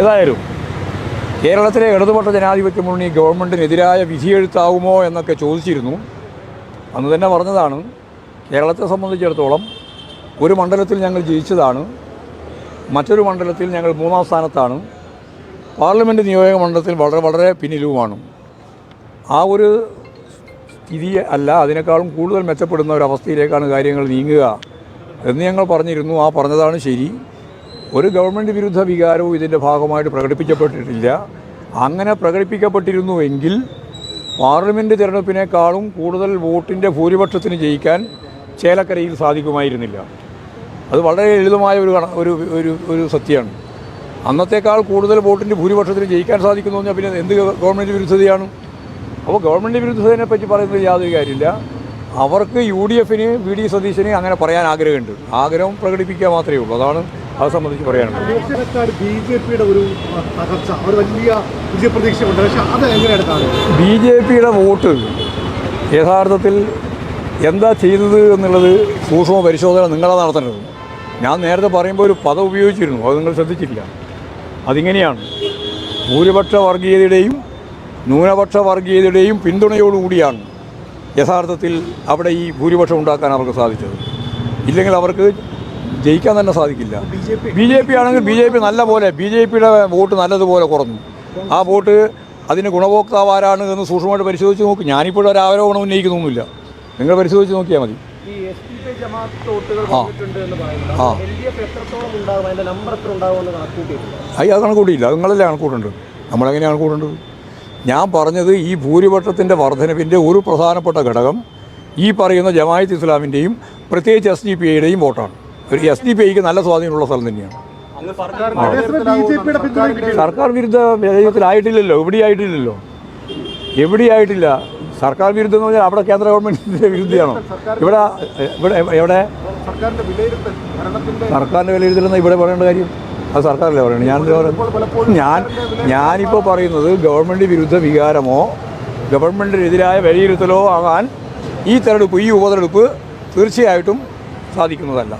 ഏതായാലും കേരളത്തിലെ ഇടതുപക്ഷ ജനാധിപത്യ മുന്നണി ഗവൺമെന്റിനെതിരായ വിധിയെഴുത്താവുമോ എന്നൊക്കെ ചോദിച്ചിരുന്നു. അന്ന് തന്നെ പറഞ്ഞതാണ് കേരളത്തെ സംബന്ധിച്ചിടത്തോളം ഒരു മണ്ഡലത്തിൽ ഞങ്ങൾ ജയിച്ചതാണ് മറ്റൊരു മണ്ഡലത്തിൽ ഞങ്ങൾ മൂന്നാം സ്ഥാനത്താണ് പാർലമെന്റ് നിയോജക മണ്ഡലത്തിൽ വളരെ വളരെ പിന്നിലുമാണ്. ആ ഒരു സ്ഥിതി അല്ല അതിനേക്കാളും കൂടുതൽ മെച്ചപ്പെടുന്ന ഒരു അവസ്ഥയിലേക്കാണ് കാര്യങ്ങൾ നീങ്ങുക എന്ന് ഞങ്ങൾ പറഞ്ഞിരുന്നു. ആ പറഞ്ഞതാണ് ശരി. ഒരു ഗവൺമെന്റ് വിരുദ്ധ വികാരവും ഇതിന്റെ ഭാഗമായിട്ട് പ്രകടിപ്പിക്കപ്പെട്ടിട്ടില്ല. അങ്ങനെ പ്രകടിപ്പിക്കപ്പെട്ടിരുന്നുവെങ്കിൽ പാർലമെന്റ് തിരഞ്ഞെടുപ്പിനേക്കാളും കൂടുതൽ വോട്ടിന്റെ ഭൂരിപക്ഷത്തിന് ജയിക്കാൻ ചേലക്കരയിൽ സാധിക്കുമായിരുന്നില്ല. അത് വളരെ ലളിതമായ ഒരു ഒരു ഒരു സത്യമാണ്. അന്നത്തേക്കാൾ കൂടുതൽ വോട്ടിന്റെ ഭൂരിപക്ഷത്തിന് ജയിക്കാൻ സാധിക്കുന്നു എന്ന് പിന്നെ എന്ത് ഗവൺമെന്റ് വിരുദ്ധതയാണ്? അപ്പോൾ ഗവൺമെന്റ് വിരുദ്ധതയെ പറ്റി പറയുന്നത് യാതൊരു കാര്യമില്ല. അവർക്ക് യു ഡി എഫിന് വി ഡി സതീശന് അങ്ങനെ പറയാൻ ആഗ്രഹമുണ്ട്. ആഗ്രഹം പ്രകടിപ്പിക്കുക മാത്രമേ ഉള്ളൂ. അതാണ് അത് സംബന്ധിച്ച് പറയാനുള്ളത് ബി ജെ പിയുടെ ഒരു തകർച്ച ഒരു വലിയ വിജയപ്രതീക്ഷ ഉണ്ട് പക്ഷെ അത് എങ്ങനെയാണ് ബി ജെ പിയുടെ വോട്ട് യഥാർത്ഥത്തിൽ എന്താ ചെയ്തത് എന്നുള്ളത് സൂക്ഷ്മ പരിശോധന നിങ്ങളാണ് നടത്തേണ്ടത്. ഞാൻ നേരത്തെ പറയുമ്പോൾ ഒരു പദം ഉപയോഗിച്ചിരുന്നു. അത് നിങ്ങൾ ശ്രദ്ധിച്ചില്ല അതിങ്ങനെയാണ്. ഭൂരിപക്ഷ വർഗീയതയുടെയും ന്യൂനപക്ഷ വർഗീയതയുടെയും പിന്തുണയോടുകൂടിയാണ് യഥാർത്ഥത്തിൽ അവിടെ ഈ ഭൂരിപക്ഷം ഉണ്ടാക്കാൻ അവർക്ക് സാധിച്ചത്. ഇല്ലെങ്കിൽ അവർക്ക് ജയിക്കാൻ തന്നെ സാധിക്കില്ല. ബി ജെ പി ആണെങ്കിൽ ബി ജെ പി നല്ല പോലെ ബി ജെ പിയുടെ വോട്ട് നല്ലതുപോലെ കുറഞ്ഞു. ആ വോട്ട് അതിന് ഗുണഭോക്താവ് ആരാണ് എന്ന് സൂക്ഷ്മമായിട്ട് പരിശോധിച്ച് നോക്കി. ഞാനിപ്പോഴും ഒരു ആരോപണം ഉന്നയിക്കുന്നൊന്നുമില്ല. നിങ്ങൾ പരിശോധിച്ച് നോക്കിയാൽ മതി. ആ. അയ്യ അത് കണക്കൂട്ടിയില്ല. നിങ്ങളല്ലേ കണക്കൂട്ടുണ്ട് നമ്മളെങ്ങനെയാണ് കണക്കൂട്ടുണ്ട് ഞാൻ പറഞ്ഞത് ഈ ഭൂരിപക്ഷത്തിന്റെ വർധനവിന്റെ ഒരു പ്രധാനപ്പെട്ട ഘടകം ഈ പറയുന്ന ജമായത്ത് ഇസ്ലാമിന്റെയും പ്രത്യേകിച്ച് എസ് ഡി പി ഐയുടെയും വോട്ടാണ്. ഒരു എസ് ഡി പി ഐക്ക് നല്ല സ്വാധീനമുള്ള സ്ഥലം തന്നെയാണ്. സർക്കാർ വിരുദ്ധ വിധേയത്തിലായിട്ടില്ലല്ലോ എവിടെയായിട്ടില്ലല്ലോ എവിടെയായിട്ടില്ല? സർക്കാർ വിരുദ്ധം എന്ന് പറഞ്ഞാൽ അവിടെ കേന്ദ്ര ഗവൺമെന്റിന്റെ വിരുദ്ധയാണോ? ഇവിടെ ഇവിടെ എവിടെ? സർക്കാരിന്റെ വിലയിരുത്തലെന്ന് ഇവിടെ പറയേണ്ട കാര്യം? അത് സർക്കാരല്ലേ പറയുന്നത് ഞാൻ ഞാൻ ഞാനിപ്പോൾ പറയുന്നത് ഗവൺമെന്റ് വിരുദ്ധ വികാരമോ ഗവൺമെന്റിനെതിരായ വിലയിരുത്തലോ ആകാൻ ഈ തെരഞ്ഞെടുപ്പ് ഈ ഉപതെരഞ്ഞെടുപ്പ് തീർച്ചയായിട്ടും സാധിക്കുന്നതല്ല.